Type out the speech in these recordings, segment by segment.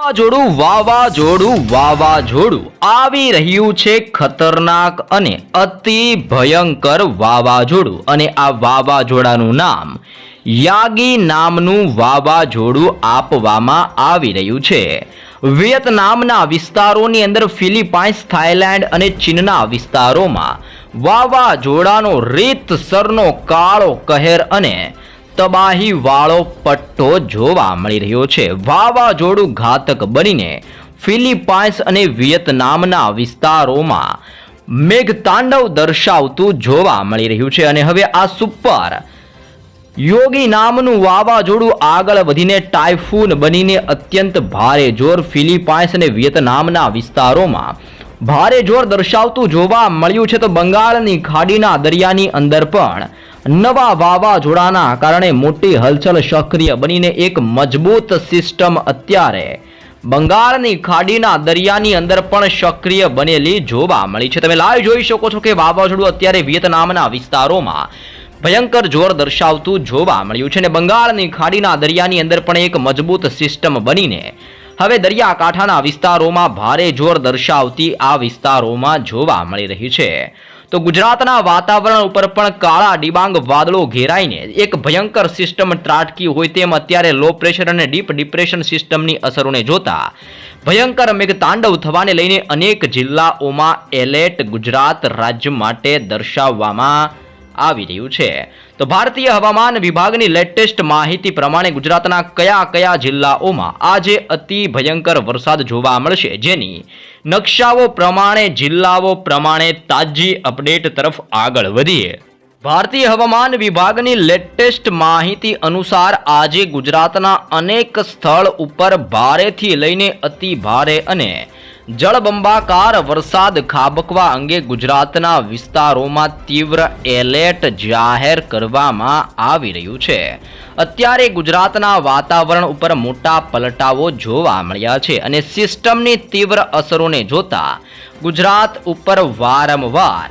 વાવાઝોડું વાવાઝોડું વાવાઝોડું. આવી રહ્યું છે ખતરનાક અને અતિ ભયંકર વાવાઝોડું. અને આ વાવાઝોડાનું નામ યાગી નામનું વાવાઝોડું આપવામાં આવી રહ્યું છે. વિયેતનામના વિસ્તારોની અંદર ફિલિપાઇન્સ, થાઇલેન્ડ અને ચીનના વિસ્તારોમાં વાવાઝોડાનો રીતસરનો કાળો કહેર અને તબાહી વાળો પટ્ટો જોવા મળી રહ્યો છે. વાવાઝોડું ઘાતક બનીને ફિલિપાઇન્સ અને વિયેતનામના વિસ્તારોમાં મેઘતાંડવ દર્શાવતું જોવા મળી રહ્યું છે અને હવે આ સુપર યોગી નામનું વાવાઝોડું આગળ વધીને ટાઇફૂન બનીને અત્યંત ભારે જોર ફિલિપાઇન્સ અને વિયેતનામના વિસ્તારોમાં ભારે જોર દર્શાવતું જોવા મળ્યું છે. તો બંગાળની ખાડીના દરિયાની અંદર પણ નવા વાવાઝોડાના કારણે મોટી હલચલ સક્રિય બનીને એક મજબૂત સિસ્ટમ અત્યારે બંગાળની ખાડીના દરિયાની અંદર પણ સક્રિય બનેલી જોવા મળી છે. તમે લાઈવ જોઈ શકો છો કે વાવાઝોડું અત્યારે વિયેતનામના વિસ્તારોમાં ભયંકર જોર દર્શાવતું જોવા મળ્યું છે અને બંગાળની ખાડીના દરિયાની અંદર પણ એક મજબૂત સિસ્ટમ બનીને હવે દરિયાકાંઠાના વિસ્તારોમાં ભારે જોર દર્શાવતી આ વિસ્તારોમાં જોવા મળી રહી છે. તો ગુજરાતના વાતાવરણ ઉપર પણ કાળા ડિબાંગ વાદળો ઘેરાઈને એક ભયંકર સિસ્ટમ ત્રાટકી હોય તેમ અત્યારે લો પ્રેશર અને ડીપ ડિપ્રેશન સિસ્ટમની અસરોને જોતા ભયંકર મેઘતાંડવ થવાને લઈને અનેક જિલ્લાઓમાં એલર્ટ ગુજરાત રાજ્ય માટે દર્શાવવામાં આવી રહ્યું છે. તો ભારતીય હવામાન વિભાગની લેટેસ્ટ માહિતી પ્રમાણે ગુજરાતના કયા કયા જિલ્લાઓમાં આજે અતિ ભયંકર વરસાદ જોવા મળશે? જેની નકશાઓ પ્રમાણે, જિલ્લાઓ પ્રમાણે તાજી અપડેટ તરફ આગળ વધીએ. ભારતીય હવામાન વિભાગની લેટેસ્ટ માહિતી અનુસાર આજે ગુજરાતના અનેક સ્થળ ઉપર ભારેથી લઈને અતિ ભારે અને જળબંબાકાર વરસાદ ખાબકવા અંગે ગુજરાતના વિસ્તારોમાં તીવ્ર એલર્ટ જાહેર કરવામાં આવી રહ્યું છે. અત્યારે ગુજરાતના વાતાવરણ ઉપર મોટા પલટાવો જોવા મળ્યા છે અને સિસ્ટમની તીવ્ર અસરોને જોતા ગુજરાત ઉપર વારંવાર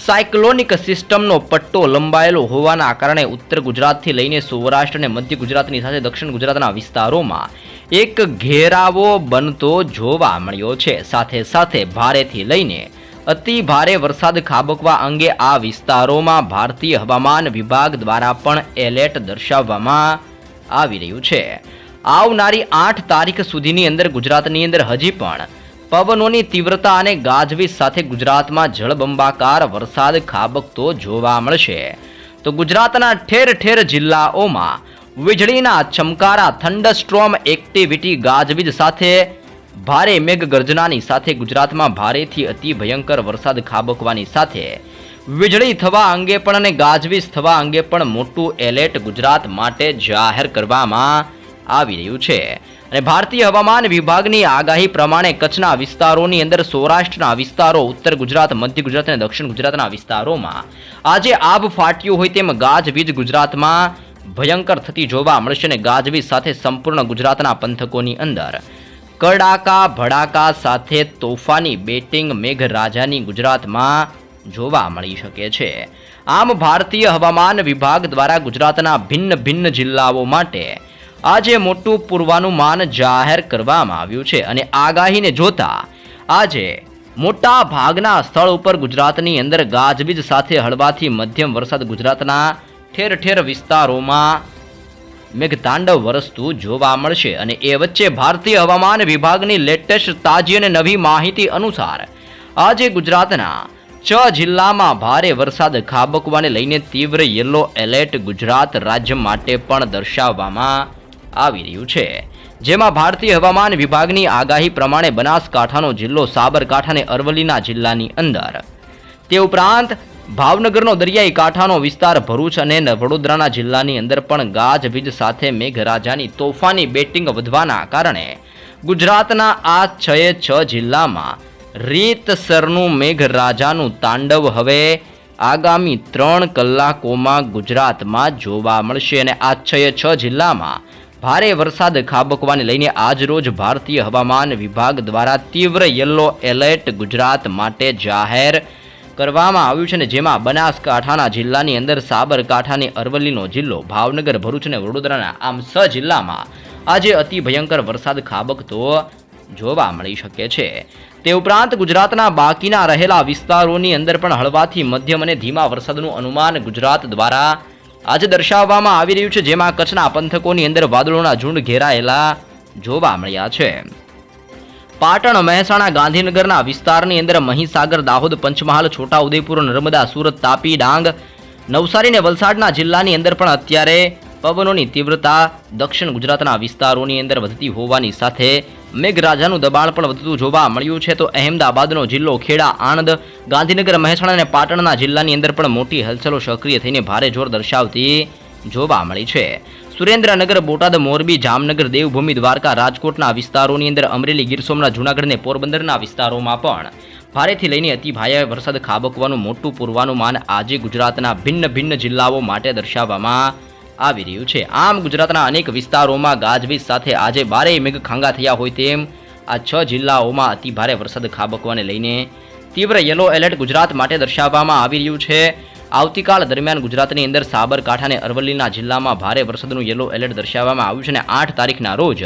સાયક્લોનિક સિસ્ટમનો પટ્ટો લંબાયેલો હોવાના કારણે ઉત્તર ગુજરાતથી લઈને સૌરાષ્ટ્ર અને મધ્ય ગુજરાતની સાથે દક્ષિણ ગુજરાતના વિસ્તારોમાં એક ઘેરાવો બનતો જોવા મળ્યો છે. સાથે સાથે ભારેથી લઈને અતિ ભારે વરસાદ ખાબકવા અંગે આ વિસ્તારોમાં ભારતીય હવામાન વિભાગ દ્વારા પણ એલર્ટ દર્શાવવામાં આવી રહ્યું છે. આવનારી આઠ તારીખ સુધીની અંદર ગુજરાતની અંદર હજી પણ પવનોની તીવ્રતા અને ગાજવીજ સાથે ગુજરાતમાં જળબંબાકાર વરસાદ ખાબકતો જોવા મળશે. તો ગુજરાતના ઠેર ઠેર જિલ્લાઓમાં વીજળીના ચમકારા થંડરસ્ટ્રોમ એક્ટિવિટી ગાજવીજ સાથે ભારે મેઘગર્જનાની સાથે ગુજરાતમાં ભારેથી અતિ ભયંકર વરસાદ ખાબકવાની સાથે વીજળી થવા અંગે પણ અને ગાજવીજ થવા અંગે પણ મોટું એલર્ટ ગુજરાત માટે જાહેર કરવામાં આવી રહ્યું છે. અને ભારતીય હવામાન વિભાગની આગાહી પ્રમાણે કચ્છના વિસ્તારોની અંદર સૌરાષ્ટ્રના વિસ્તારો, ઉત્તર ગુજરાત, મધ્ય ગુજરાત અને દક્ષિણ ગુજરાતના વિસ્તારોમાં આજે આભ ફાટ્યું હોય તેમ ગાજવીજ ગુજરાતમાં ભયંકર થતી જોવા મળશે અને ગાજવીજ સાથે સંપૂર્ણ ગુજરાતના પંથકોની અંદર. કડાકા, ભડાકા સાથે તોફાની બેટિંગ મેઘરાજાની ગુજરાતમાં જોવા મળી શકે છે. આમ ભારતીય હવામાન વિભાગ દ્વારા ગુજરાતના ભિન્ન ભિન્ન જિલ્લાઓ માટે આજે મોટું પૂર્વાનુમાન જાહેર કરવામાં આવ્યું છે અને આગાહીને જોતા આજે મોટા ભાગના સ્થળ ઉપર ગુજરાતની અંદર ગાજવીજ સાથે હળવાથી મધ્યમ વરસાદ ગુજરાતના ઠેર ઠેર વિસ્તારોમાં મેઘતાંડવ વરસતું જોવા મળશે અને એ વચ્ચે ભારતીય હવામાન વિભાગની લેટેસ્ટ તાજી અને નવી માહિતી અનુસાર, આજે ગુજરાતના છ જિલ્લામાં ભારે વરસાદ ખાબકવાને લઈને તીવ્ર યલો એલર્ટ ગુજરાત રાજ્ય માટે પણ દર્શાવવામાં આવી રહ્યું છે. જેમાં ભારતીય હવામાન વિભાગની આગાહી પ્રમાણે બનાસકાંઠાનો જિલ્લો સાબરકાંઠા અને અરવલ્લીના જિલ્લાની અંદર. તે ઉપરાંત ભાવનગરનો દરિયાઈ કાંઠાનો વિસ્તાર ભરૂચ અને વડોદરાના જિલ્લાની અંદર પણ ગાજવીજ સાથે મેઘરાજાની તોફાની બેટિંગ વધવાના કારણે ગુજરાતના આ છએ છ જિલ્લામાં રીતસરનું મેઘરાજાનું તાંડવ હવે આગામી ત્રણ કલાકોમાં ગુજરાતમાં જોવા મળશે અને આ છએ છ જિલ્લામાં ભારે વરસાદ ખાબકવાને લઈને આજરોજ ભારતીય હવામાન વિભાગ દ્વારા તીવ્ર યલો એલર્ટ ગુજરાત માટે જાહેર કરવામાં આવ્યું છે ને જેમાં બનાસકાંઠાના જિલ્લાની અંદર સાબરકાંઠાની અરવલ્લીનો જિલ્લો, ભાવનગર, ભરૂચ અને વડોદરાના આમ સ જિલ્લામાં આજે અતિ ભયંકર વરસાદ ખાબકતો જોવા મળી શકે છે. તે ઉપરાંત ગુજરાતના બાકીના રહેલા વિસ્તારોની અંદર પણ હળવાથી મધ્યમ અને ધીમા વરસાદનું અનુમાન ગુજરાત દ્વારા આજે દર્શાવવામાં આવી રહ્યું છે, જેમાં કચ્છના પંથકોની અંદર વાદળોના ઝુંડ ઘેરાયેલા જોવા મળ્યા છે. પાટણ મહેસાણા ગાંધીનગરના વિસ્તારની અંદર મહીસાગર દાહોદ પંચમહાલ છોટાઉદેપુર નર્મદા સુરત તાપી ડાંગ નવસારી અને વલસાડના જિલ્લાની અંદર પણ અત્યારે પવનોની તીવ્રતા દક્ષિણ ગુજરાતના વિસ્તારોની અંદર વધતી હોવાની સાથે મેઘરાજાનું દબાણ પણ વધતું જોવા મળ્યું છે. તો અહેમદાબાદનો જિલ્લો ખેડા, આણંદ, ગાંધીનગર, મહેસાણા અને પાટણના જિલ્લાની અંદર પણ મોટી હલચલો સક્રિય થઈને ભારે જોર દર્શાવતી જોવા મળી છે. સુરેન્દ્રનગર, બોટાદ, મોરબી, જામનગર, દેવભૂમિ, દ્વારકા, રાજકોટના વિસ્તારોની અંદર અમરેલી, ગીર સોમનાથ જૂનાગઢ પોરબંદરના વિસ્તારોમાં પણ ભારેથી લઈને અતિ ભારે વરસાદ ખાબકવાનું મોટું પૂર્વાનુમાન આજે ગુજરાતના ભિન્ન ભિન્ન જિલ્લાઓ માટે દર્શાવવામાં આવી રહ્યું છે. આમ ગુજરાતના અનેક વિસ્તારોમાં ગાજવીજ સાથે આજે બારે મેઘ ખાંગા થયા હોય તેમ આ છ જિલ્લાઓમાં અતિ ભારે વરસાદ ખાબકવાને લઈને તીવ્ર યલો એલર્ટ ગુજરાત માટે દર્શાવવામાં આવી રહ્યું છે. આવતીકાલ દરમિયાન ગુજરાતની અંદર સાબરકાંઠા અને અરવલ્લીના જિલ્લામાં ભારે વરસાદનું યલો એલર્ટ દર્શાવવામાં આવ્યું છે અને આઠ તારીખના રોજ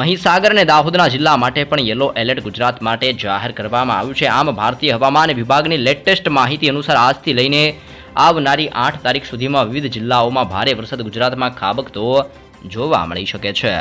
મહીસાગર અને દાહોદના જિલ્લા માટે પણ યલો એલર્ટ ગુજરાત માટે જાહેર કરવામાં આવ્યું છે. આમ ભારતીય હવામાન વિભાગની લેટેસ્ટ માહિતી અનુસાર આજથી લઈને આવનારી આઠ તારીખ સુધીમાં વિવિધ જિલ્લાઓમાં ભારે વરસાદ ગુજરાતમાં ખાબકતો જોવા મળી શકે છે.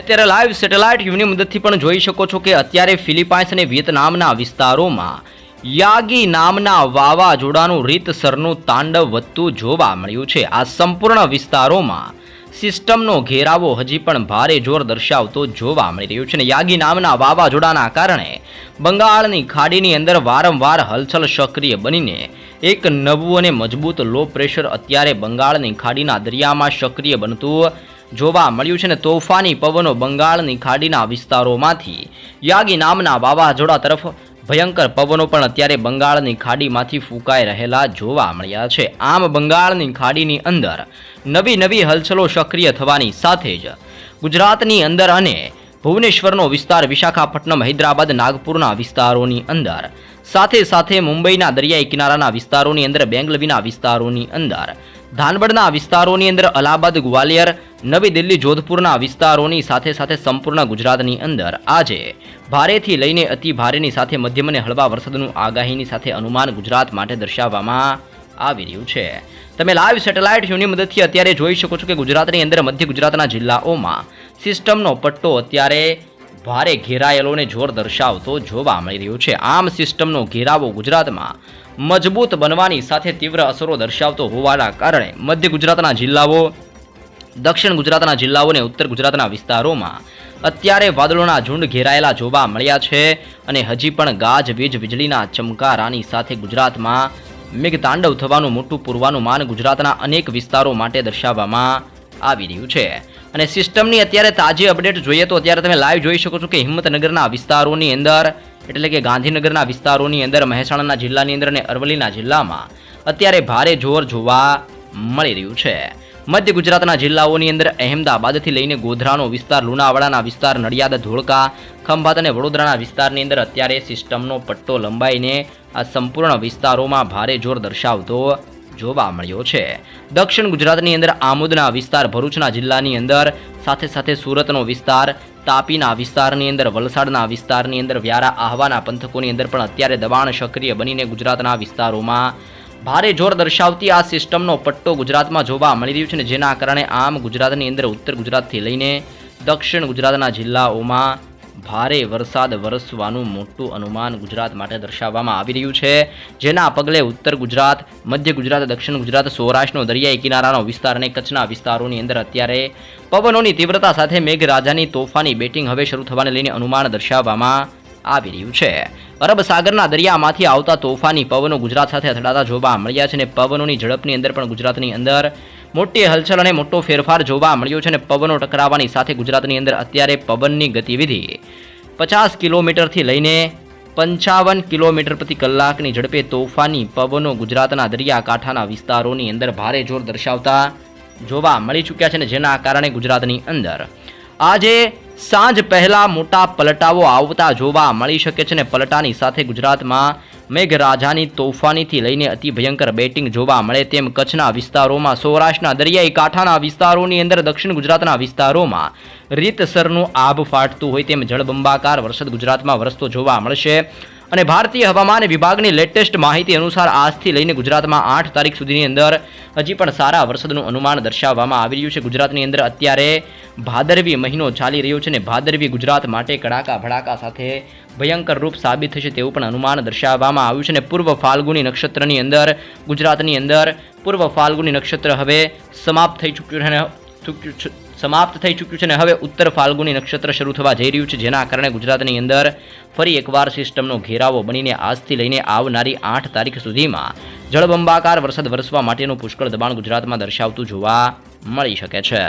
અત્યારે લાઈવ સેટેલાઇટ વ્યૂની મદદથી પણ જોઈ શકો છો કે અત્યારે ફિલિપાઇન્સ અને વિયેતનામના વિસ્તારોમાં યાગી નામના વાવાઝોડાનું રીતસરનું તાંડવ વધતું જોવા મળ્યું છે. આ સંપૂર્ણ વિસ્તારોમાં સિસ્ટમનો ઘેરાવો હજી પણ ભારે જોર દર્શાવતો જોવા મળી રહ્યું છે યાગી નામના વાવાઝોડાના કારણે બંગાળની ખાડીની અંદર વારંવાર હલચલ સક્રિય બનીને એક નવું અને મજબૂત લો પ્રેશર અત્યારે બંગાળની ખાડીના દરિયામાં સક્રિય બનતું જોવા મળ્યું છે ને તોફાની પવનો બંગાળની ખાડીના વિસ્તારોમાંથી યાગી નામના વાવાઝોડા તરફ ભયંકર પવનો પણ અત્યારે બંગાળની ખાડીમાંથી ફૂંકાઈ રહેલા જોવા મળ્યા છે. આમ બંગાળની ખાડીની અંદર નવી નવી હલચલો સક્રિય થવાની સાથે જ ગુજરાતની અંદર અને ભુવનેશ્વરનો વિસ્તાર વિશાખાપટ્ટનમ, હૈદરાબાદ, નાગપુરના વિસ્તારોની અંદર. સાથે સાથે મુંબઈના દરિયાઈ કિનારાના વિસ્તારોની અંદર, બેંગલવીના વિસ્તારોની અંદર. ધાનબડના વિસ્તારોની અંદર અલ્હાબાદ, ગ્વાલિયર નવી દિલ્હી જોધપુરના વિસ્તારોની સાથે સાથે સંપૂર્ણ ગુજરાતની અંદર આજે ભારેથી લઈને અતિ ભારેની સાથે મધ્યમ અને હળવા વરસાદનું આગાહીની સાથે અનુમાન ગુજરાત માટે દર્શાવવામાં આવી રહ્યું છે. તમે લાઈવ સેટેલાઇટ વ્યૂની મદદથી અત્યારે જોઈ શકો છો કે ગુજરાતની અંદર મધ્ય ગુજરાતના જિલ્લાઓમાં સિસ્ટમનો પટ્ટો અત્યારે ભારે ઘેરાયેલોને જોર દર્શાવતો જોવા મળી રહ્યો છે. આમ સિસ્ટમનો ઘેરાવો ગુજરાતમાં મજબૂત બનવાની સાથે તીવ્ર અસરો દર્શાવતો હોવાના કારણે મધ્ય ગુજરાતના જિલ્લાઓ દક્ષિણ ગુજરાતના જિલ્લાઓ અને ઉત્તર ગુજરાતના વિસ્તારોમાં અત્યારે વાદળોના ઝુંડ ઘેરાયેલા જોવા મળ્યા છે અને હજી પણ ગાજવીજ વીજળીના ચમકારાની સાથે ગુજરાતમાં મેઘતાંડવ થવાનું મોટું પૂર્વાનુમાન ગુજરાતના અનેક વિસ્તારો માટે દર્શાવવામાં આવી રહ્યું છે. અને સિસ્ટમની અત્યારે તાજી અપડેટ જોઈએ તો અત્યારે તમે લાઈવ જોઈ શકો છો કે હિંમતનગરના વિસ્તારોની અંદર, એટલે કે ગાંધીનગરના વિસ્તારોની અંદર, મહેસાણાના જિલ્લાની અંદર અને અરવલ્લીના જિલ્લામાં અત્યારે ભારે જોર જોવા મળી રહ્યું છે. મધ્ય ગુજરાતના જિલ્લાઓની અંદર અહેમદાબાદથી લઈને ગોધરાનો વિસ્તાર, લુણાવાડાના વિસ્તાર, નડિયાદ, ધોળકા, ખંભાત અને વડોદરાના વિસ્તારની અંદર અત્યારે સિસ્ટમનો પટ્ટો લંબાઈને આ સંપૂર્ણ વિસ્તારોમાં ભારે જોર દર્શાવતો જોવા મળ્યો છે. દક્ષિણ ગુજરાતની અંદર આમોદના વિસ્તાર, ભરૂચના જિલ્લાની અંદર સાથે સાથે સુરતનો વિસ્તાર, તાપીના વિસ્તારની અંદર, વલસાડના વિસ્તારની અંદર, વ્યારા આહવાના પંથકોની અંદર પણ અત્યારે દબાણ સક્રિય બનીને ગુજરાતના વિસ્તારોમાં ભારે જોર દર્શાવતી આ સિસ્ટમનો પટ્ટો ગુજરાતમાં જોવા મળી રહ્યું છે જેના કારણે આમ ગુજરાતની અંદર ઉત્તર ગુજરાતથી લઈને દક્ષિણ ગુજરાતના જિલ્લાઓમાં ભારે વરસાદ વરસવાનું મોટું અનુમાન ગુજરાત માટે દર્શાવવામાં આવી રહ્યું છે. જેના પગલે ઉત્તર ગુજરાત, મધ્ય ગુજરાત, દક્ષિણ ગુજરાત, સૌરાષ્ટ્રનો દરિયાઈ કિનારાનો વિસ્તાર અને કચ્છના વિસ્તારોની અંદર અત્યારે પવનોની તીવ્રતા સાથે મેઘરાજાની તોફાની બેટિંગ હવે શરૂ થવાને લઈને અનુમાન દર્શાવવામાં આવી રહ્યું છે. અરબ સાગરના દરિયામાંથી આવતા તોફાની પવનો ગુજરાત સાથે અથડાતા જોવા મળ્યા છે અને પવનોની ઝડપની અંદર પણ ગુજરાતની અંદર મોટી હલચલ અને મોટો ફેરફાર જોવા મળ્યો છે અને પવનો ટકરાવવાની સાથે ગુજરાતની અંદર અત્યારે પવનની ગતિવિધિ પચાસ કિલોમીટરથી લઈને પંચાવન કિલોમીટર પ્રતિ કલાકની ઝડપે તોફાની પવનો ગુજરાતના દરિયાકાંઠાના વિસ્તારોની અંદર ભારે જોર દર્શાવતા જોવા મળી ચૂક્યા છે અને જેના કારણે ગુજરાતની અંદર આજે સાંજ પહેલા મોટા પલટાઓ આવતા જોવા મળી શકે છે અને પલટાની સાથે ગુજરાતમાં મેઘરાજાની તોફાનીથી લઈને અતિ ભયંકર બેટિંગ જોવા મળે તેમ કચ્છના વિસ્તારોમાં, સૌરાષ્ટ્રના દરિયાઈ કાંઠાના વિસ્તારોની અંદર, દક્ષિણ ગુજરાતના વિસ્તારોમાં રીતસરનું આભ ફાટતું હોય તેમ જળબંબાકાર વરસાદ ગુજરાતમાં વરસતો જોવા મળશે. અને ભારતીય હવામાન વિભાગની લેટેસ્ટ માહિતી અનુસાર આજથી લઈને ગુજરાતમાં આઠ તારીખ સુધીની અંદર હજી પણ સારા વરસાદનું અનુમાન દર્શાવવામાં આવી રહ્યું છે. ગુજરાતની અંદર અત્યારે ભાદરવી મહિનો ચાલી રહ્યો છે અને ભાદરવી ગુજરાત માટે કડાકા ભડાકા સાથે ભયંકર રૂપ સાબિત થશે તેવું પણ અનુમાન દર્શાવવામાં આવ્યું છે અને પૂર્વ ફાલ્ગુની નક્ષત્રની અંદર ગુજરાતની અંદર પૂર્વ ફાલ્ગુની નક્ષત્ર હવે સમાપ્ત થઈ ચૂક્યું છે. સમાપ્ત થઈ ચૂક્યું છે અને હવે ઉત્તર ફાલ્ગુની નક્ષત્ર શરૂ થવા જઈ રહ્યું છે, જેના કારણે ગુજરાતની અંદર ફરી એકવાર સિસ્ટમનો ઘેરાવો બનીને આજથી લઈને આવનારી આઠ તારીખ સુધીમાં જળબંબાકાર વરસાદ વરસવા માટેનું પુષ્કળ દબાણ ગુજરાતમાં દર્શાવતું જોવા મળી શકે છે.